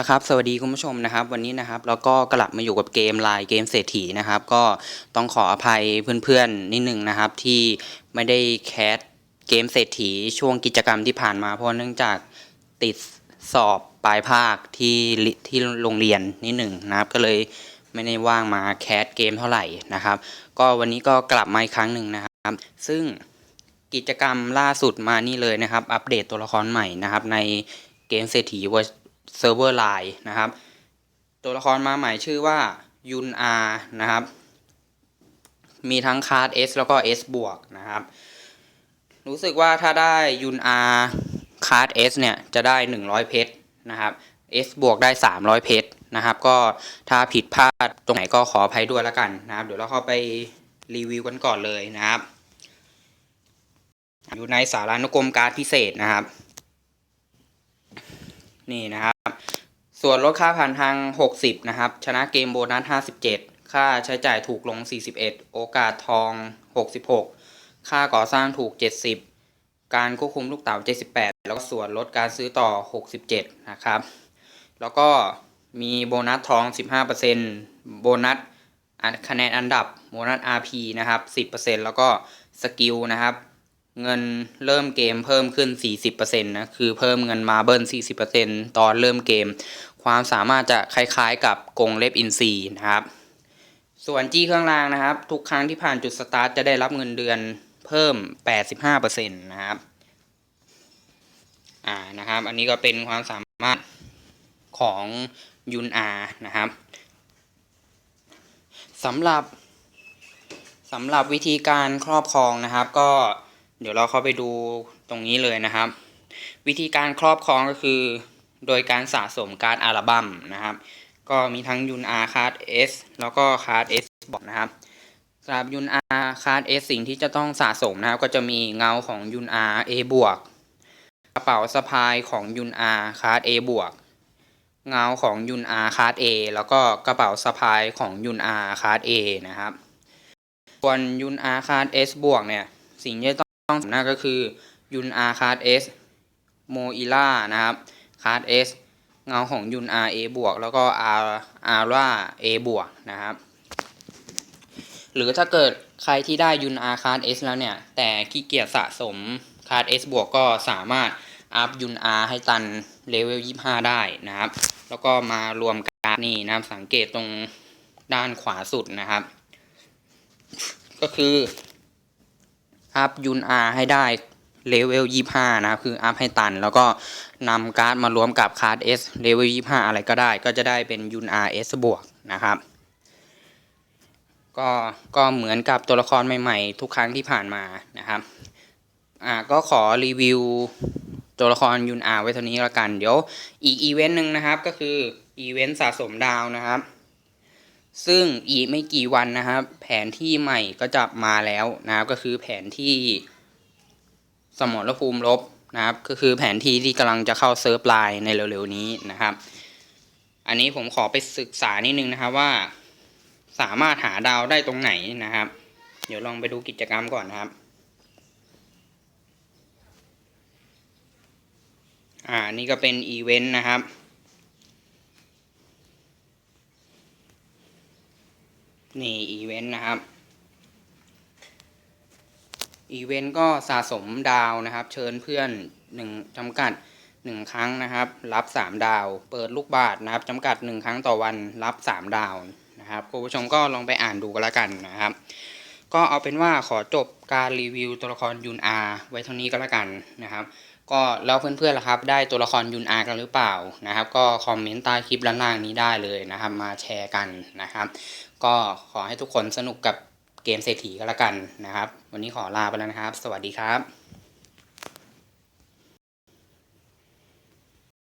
นะครับสวัสดีคุณผู้ชมนะครับ วันนี้นะครับเราก็กลับมาอยู่กับเกมไลน์เกมเศรษฐีนะครับ ก็ต้องขออภัยเพื่อนๆนิดหนึ่งนะครับ ที่ไม่ได้แคสเกมเศรษฐีช่วงกิจกรรมที่ผ่านมาเพราะเนื่องจากติดสอบปลายภาคที่ที่โรงเรียนนิดหนึ่งนะครับ ก็เลยไม่ได้ว่างมาแคสเกมเท่าไหร่นะครับ ก็วันนี้ก็กลับมาอีกครั้งหนึ่งนะครับ ซึ่งกิจกรรมล่าสุดมานี่เลยนะครับ อัปเดตตัวละครใหม่นะครับ ในเกมเศรษฐี เซิร์ฟเวอร์ไลน์นะครับ ตัวละครมาใหม่ชื่อว่ายุนอานะครับ มีทั้งคาร์ด S แล้วก็ S บวกนะครับ รู้สึกว่าถ้าได้ยุนอาคาร์ด S เนี่ย จะได้ 100 เพชรนะครับ S บวกได้ 300 เพชรนะครับ ก็ถ้าผิดพลาดตรงไหนก็ขออภัยด้วยแล้วกันนะครับ เดี๋ยวเราเข้าไปรีวิวกันก่อนเลยนะครับ อยู่ในสารานุกรมการพิเศษนะครับ นี่นะครับ ส่วนลดค่าผ่านทาง 60 นะครับ ชนะเกมโบนัส 57 ค่าใช้จ่ายถูกลง 41 โอกาสทอง 66 ค่าก่อสร้างถูก 70 การควบคุมลูกเต๋า 78 แล้วก็ส่วนลดการซื้อต่อ 67 นะครับ แล้วก็มีโบนัสทอง 15%โบนัสคะแนนอันดับโบนัส RP นะครับ 10%แล้วก็สกิลนะครับ เงินเริ่มเกมเพิ่มขึ้น 40%นะ คือเพิ่มเงินมาเบิล40%ตอนเริ่มเกม ความสามารถจะคล้ายๆกับกรงเล็บอินซีนะครับ ส่วนจี้เครื่องรางนะครับ ทุกครั้งที่ผ่านจุดสตาร์ทจะได้รับเงินเดือนเพิ่ม 85%นะครับ อ่า นะครับ อันนี้ก็เป็นความสามารถของยุนอานะครับสำหรับสำหรับวิธีการครอบครองนะครับ ก็เดี๋ยวเราเข้าไปดูตรงนี้เลยนะครับ วิธีการครอบครองก็คือ โดยการสะสมการ์ดอัลบั้มนะครับ ก็มีทั้งยุนอาคาร์ดเอสแล้วก็คาร์ดเอสบอกนะครับสำหรับยุนอาคาร์ดเอสสิ่งที่จะต้องสะสมนะครับ ก็จะมีเงาของยุนอาเอบวกกระเป๋าสะพายของยุนอาคาร์ดเอบวกเงาของยุนอาคาร์ดเอแล้วก็กระเป๋าสะพายของยุนอาคาร์ดเอนะครับส่วนยุนอาคาร์ดเอสบวกเนี่ยสิ่งที่ต้องต้องสำนักก็คือยุนอาคาร์ดเอสโมอิล่านะครับ คาร์ดเอสเงาของยุนอาเอบวกแล้วก็อาอาร่าเอบวกนะครับ หรือถ้าเกิดใครที่ได้ยุนอาคาร์ดเอสแล้วเนี่ย แต่ขี้เกียจสะสมคาร์ดเอสบวกก็สามารถอัพยุนอาให้ตันเลเวล 25 ได้นะครับ แล้วก็มารวมกันนี่นะครับสังเกตตรงด้านขวาสุดนะครับ ก็คืออัพยุนอาให้ได้ เลเวล25นะครับคืออัพให้ตัน แล้วก็นำการ์ดมารวมกับคาร์ด S เลเวล25อะไรก็ได้ ก็จะได้เป็นยุนอา S บวกนะครับ ก็ก็เหมือนกับตัวละครใหม่ๆ ทุกครั้งที่ผ่านมานะครับอ่าก็ขอรีวิวตัวละครยุนอาไว้เท่านี้ละกัน เดี๋ยวอีกอีเวนต์หนึ่งนะครับก็คืออีเวนต์สะสมดาวนะครับ ซึ่งอีกไม่กี่วันนะครับ แผนที่ใหม่ก็จะมาแล้วนะครับก็คือแผนที่ สมรภูมิลบนะครับ ก็คือแผนที่ที่กำลังจะเข้าเซิร์ฟไลน์ในเร็วๆนี้นะครับ อันนี้ผมขอไปศึกษานิดนึงนะครับว่า สามารถหาดาวได้ตรงไหนนะครับ เดี๋ยวลองไปดูกิจกรรมก่อนนะครับ อ่านี่ก็เป็นอีเวนต์นะครับนี่อีเวนต์นะครับ อีเวนต์ก็สะสมดาวนะครับ เชิญเพื่อนหนึ่งจำกัดหนึ่งครั้งนะครับ รับสามดาว เปิดลูกบาทนะครับจำกัดหนึ่งครั้งต่อวันรับสามดาวนะครับคุณผู้ชมก็ลองไปอ่านดูกันละกันนะครับ ก็เอาเป็นว่าขอจบการรีวิวตัวละครยุนอาไว้เท่านี้ก็แล้วกันนะครับ ก็แล้วเพื่อนๆล่ะครับ ได้ตัวละครยุนอากันหรือเปล่านะครับ ก็คอมเมนต์ใต้คลิปล่างนี้ได้เลยนะครับ มาแชร์กันนะครับ ก็ขอให้ทุกคนสนุกกับ เกมเศรษฐีก็แล้วกันนะครับ วันนี้ขอลาไปแล้วนะครับ สวัสดีครับ